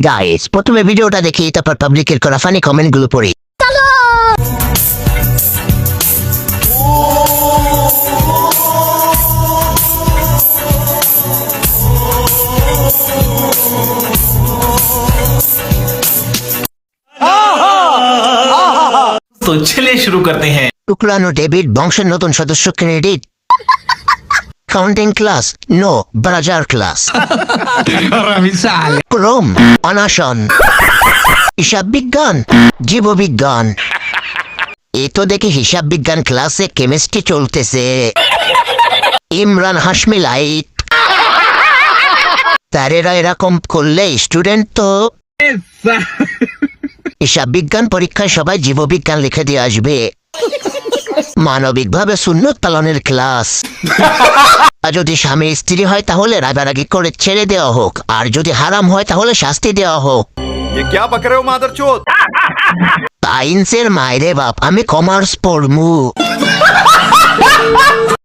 Guys প্রথমে ভিডিওটা দেখি তারপর পাবলিকের করা ফানি কমেন্টগুলো পড়ি। তো চলে শুরু করতে হ্যাঁ। টুকরানো ডেভিড বংশের নতুন সদস্য ক্রেডিট কাউন্টিং ক্লাস নো ব্রাজার ক্লাস ক্রোম অনাশন হিসাব বিজ্ঞান জীববিজ্ঞান এ তো দেখি হিসাব বিজ্ঞান ক্লাসে কেমিস্ট্রি চলতেছে। ইমরান হাসমি লাইট তারেরা এরকম করলে স্টুডেন্ট তো। হিসাব বিজ্ঞান পরীক্ষায় সবাই জীববিজ্ঞান লিখে দিয়ে আসবে। মানবিকভাবে সুন্নত পালনের ক্লাস। আর যদি স্বামী স্ত্রী হয় তাহলে রাগারাগি করে ছেড়ে দেওয়া হোক। আর যদি হারাম হয় তাহলে শাস্তি দেওয়া হোক। সাইন্সের মায়রে বাপ আমি কমার্স পড়মু।